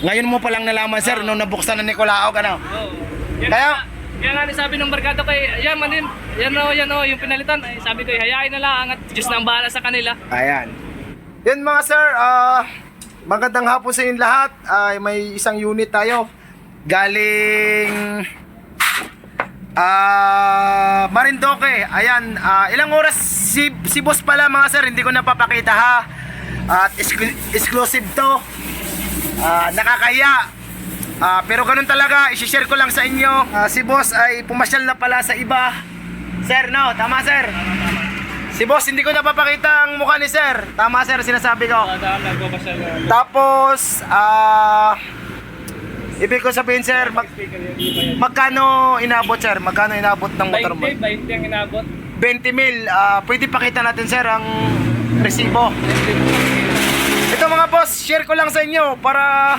Ngayon mo palang nalaman, sir, nung nabuksan na Nicolao ka na. Oo. Yan Kaya- nga, kaya nga sabi ng barkada ko, eh, yan man din, yan o, yan o, yung pinalitan. Ay, sabi ko, eh, hayain na lang at Diyos na ang bahala sa kanila. Ayan. Yan mga sir, ah magandang hapon sa inyong lahat. Ay may isang unit tayo. Galing ah Marindoque. Ayan, ah, ilang oras si, si boss pala mga sir, hindi ko napapakita ha. At exclu- exclusive to. Ah, nakakahiya. Ah, pero ganun talaga, i-share ko lang sa inyo. Ah, si boss ay pumasyal na pala sa iba. Sir, no? Tama, sir? Si boss, hindi ko napapakita ang mukha ni sir. Tama, sir, sinasabi ko. Tapos, ah... ibig ko sabihin, sir, mag, magkano inabot, sir? Magkano inabot ng motor mo? 20, 20 ang inabot. 20 mil. Ah, pwede pakita natin, sir, ang resibo. Ito mga boss, share ko lang sa inyo para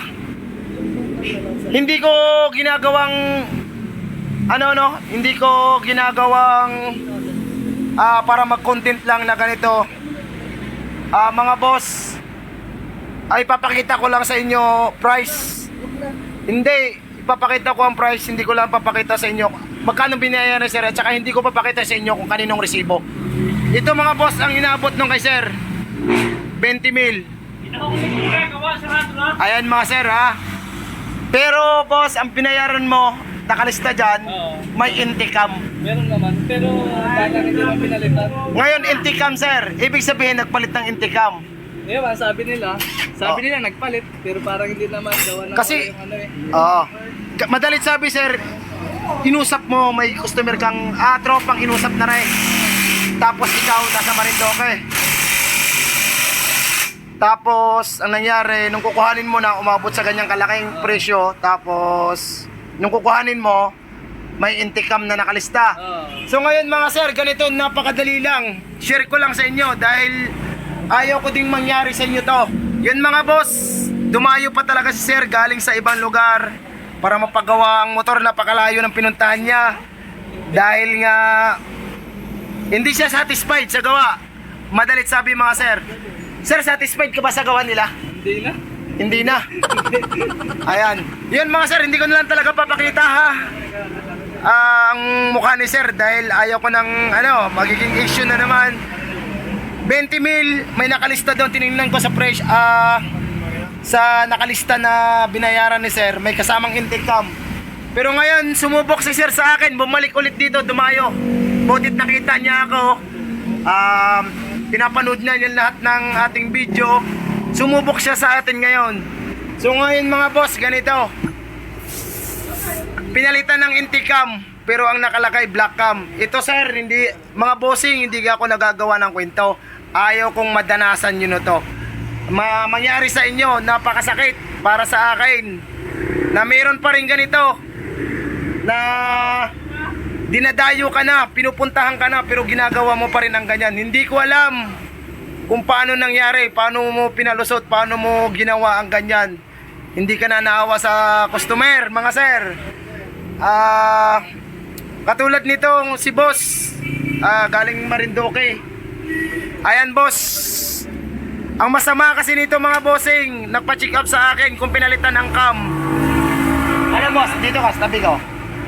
hindi ko ginagawang ano no, hindi ko ginagawang ah, para mag-content lang na ganito. Ah, mga boss, ay papakita ko lang sa inyo price. Hindi, ipapakita ko ang price, hindi ko lang papakita sa inyo magkano binayaran sir at saka hindi ko papakita sa inyo kung kaninong resibo. Ito mga boss ang inaabot nung kay sir. 20 mil. Ayan mga sir ha. Pero boss, ang binayaran mo, nakalista dyan, Oo. may inticam. Meron naman, pero baka hindi lang pinalitan. Ngayon, inticam sir, ibig sabihin nagpalit ng inticam. Ngayon, sabi nila, sabi Oh. nila nagpalit, pero parang hindi naman gawa na Kasi- yung ano eh. Oo. Ka- Madalit sabi sir, inusap mo, may customer kang, ah, tropang inusap na rin. Tapos ikaw, nasa Marindoque. Tapos, ang nangyari, nung kukuhanin mo na, umabot sa ganyang kalaking presyo. Tapos, nung kukuhanin mo, may intikam na nakalista. Oo. So ngayon mga sir, ganito napakadali lang. Share ko lang sa inyo dahil ayaw ko ding mangyari sa inyo to. Yun mga boss, dumayo pa talaga si sir galing sa ibang lugar para mapagawa ang motor napakalayo ng pinuntahan niya. Dahil nga hindi siya satisfied sa gawa. Madalit sabi mga sir. Sir, satisfied ka ba sa gawa nila? Hindi na. Hindi na. Ayan. Yun mga sir, hindi ko na lang talaga papakita ha. Ah, ang mukha ni sir dahil ayaw ko ng ano, magiging issue na naman. 20 mil, may nakalista doon, tinignan ko sa fresh, ah, sa nakalista na binayaran ni sir, may kasamang intercom. Pero ngayon, sumubok si sir sa akin, bumalik ulit dito, dumayo. Butit nakita niya ako. Um, pinapanood niya niya lahat ng ating video. Sumubok siya sa atin ngayon. So ngayon mga boss, ganito. Pinalitan ng inticam pero ang nakalagay black cam. Ito sir, hindi mga bossing, hindi ako nagagawa ng kwento. Ayaw kong madanasan yun to. Ma mangyari sa inyo, napakasakit para sa akin. Na meron pa rin ganito. Na dinadayo ka na, pinupuntahan ka na, pero ginagawa mo pa rin ang ganyan. Hindi ko alam kung paano nangyari, paano mo pinalusot, paano mo ginawa ang ganyan. Hindi ka na naawa sa customer, mga sir. Ah, katulad nitong si boss, ah, galing Marindoque. Ayan boss, ang masama kasi nito mga bossing, nagpa-check up sa akin kung pinalitan ang cam. Ano boss, dito ka, tabi ko.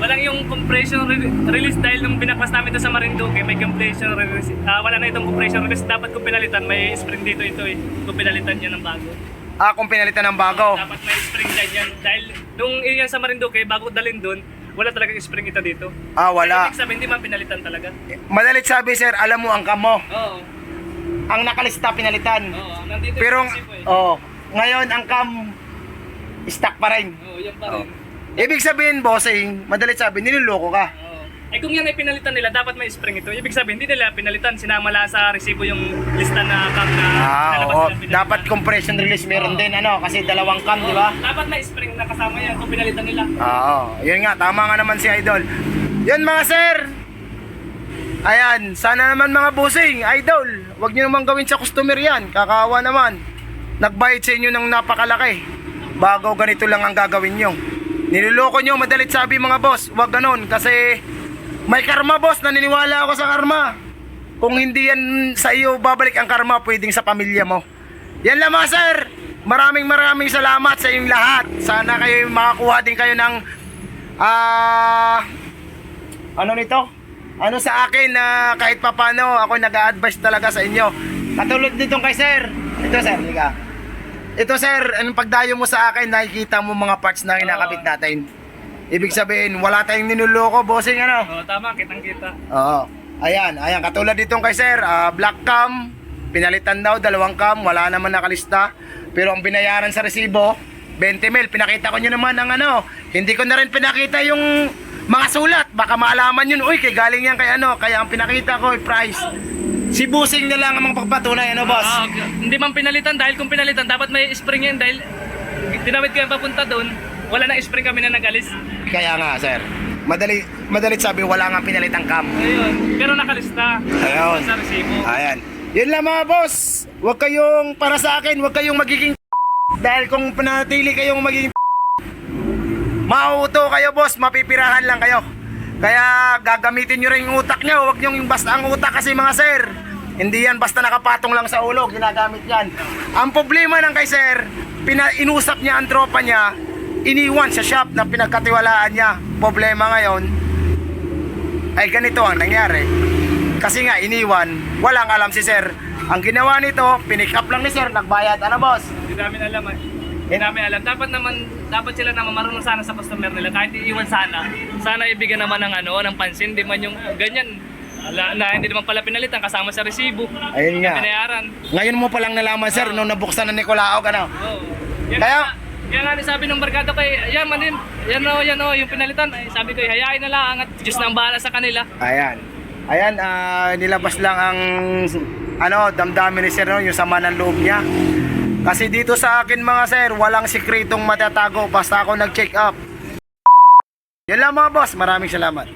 Walang yung compression re- release dahil nung binaklas namin ito sa Marinduque, may compression release. Ah, wala na itong compression release. Dapat kung pinalitan, may spring dito ito eh. Kung pinalitan yan ng bago. Ah, kung pinalitan ng bago. Dapat may spring dyan yan. Dahil nung yan sa Marinduque, bago dalhin doon, wala talaga spring ito dito. Ah, wala. Ibig sabihin, hindi man pinalitan talaga. Madalit sabi sir, alam mo ang cam mo. Oo. Ang nakalista pinalitan. Oo. Nandito Pero, yung eh. oh, ngayon ang cam stock pa rin. Oo, yan pa rin. Ibig sabihin, bossing, madalit sabi, niloloko ka. Oo. Eh kung yan ay pinalitan nila, dapat may spring ito. Ibig sabihin, hindi nila pinalitan. Sinama lang sa resibo yung lista na cam na Ah, nalabas oo. nila pinalitan. Dapat compression release meron Oo. din, ano, kasi dalawang cam, di ba? Dapat may spring na kasama yan kung pinalitan nila. Oo, yun nga, tama nga naman si Idol. Yan mga sir! Ayan, sana naman mga bossing, Idol, wag nyo naman gawin sa customer yan, kakawa naman. Nagbayad sa inyo ng napakalaki, bago ganito lang ang gagawin nyo. Niloloko nyo, madalit sabi mga boss, wag ganon, kasi may karma boss, naniniwala ako sa karma. Kung hindi yan sa iyo babalik ang karma, pwedeng sa pamilya mo. Yan lang mga sir. maraming maraming salamat sa inyong lahat. Sana kayo makakuha din kayo ng ah ano nito? Ano sa akin na kahit papano ako nag-a-advise talaga sa inyo. Katulad nitong kay sir. Ito sir, liga. Ito sir, anong pagdayo mo sa akin, nakikita mo mga parts na kinakabit natin. Ibig sabihin, wala tayong ninuloko, bossing ano? Oo, tama, kitang-kita. Oo. Ayan, ayan, katulad ditong kay sir, ah, black cam, pinalitan daw, dalawang cam, wala naman nakalista. Pero ang binayaran sa resibo, 20 mil, pinakita ko nyo naman ang ano, hindi ko na rin pinakita yung mga sulat, baka maalaman yun, uy, kay galing yan kay ano, kaya ang pinakita ko, price. Si Busing na lang ang magpapatunay, ano boss? Ah, okay. hindi man pinalitan dahil kung pinalitan dapat may spring yan dahil dinamit ko yung papunta doon. Wala na spring kami na nag-alis. Kaya nga, sir. Madali, madalit sabi, wala nga pinalitang cam. Ayun. Pero nakalista. Ayun. Sa resibo. Ayan. Yun lang mga boss. Huwag kayong, para sa akin, huwag kayong magiging dahil kung panatili kayong magiging mauto kayo boss, mapipirahan lang kayo. Kaya gagamitin nyo rin yung utak nyo, huwag nyo yung basta ang utak kasi mga sir. Hindi yan basta nakapatong lang sa ulo, ginagamit yan. Ang problema ng kay sir, pina, inusap niya ang tropa niya, iniwan sa shop na pinagkatiwalaan niya. Problema ngayon, ay ganito ang nangyari. Kasi nga iniwan, walang alam si sir. Ang ginawa nito, pinick up lang ni sir, nagbayad. Ano boss? Hindi namin alam. eh. Hindi namin alam. Dapat naman, dapat sila naman marunong sana sa customer nila. Kahit iiwan sana. Sana ibigyan naman ng ano, ng pansin. Di man yung ah, ganyan. Na, na hindi naman pala pinalitan kasama sa resibo. Ayun nga. Pinayaran. Ngayon mo palang nalaman sir, nung nabuksan na Nicolao ka na. Oo. Yan Kaya- nga, kaya nga rin sabi ng barkada kay, yan man din, yan o, yan o, yung pinalitan. Ay, sabi ko, hayain na lang at Diyos na ang bahala sa kanila. Ayan. Ayan, ah, nilabas lang ang ano, damdamin ni sir no, yung sama ng loob niya. Kasi dito sa akin mga sir, walang sikretong matatago basta ako nag-check up. Yan lang mga boss, maraming salamat.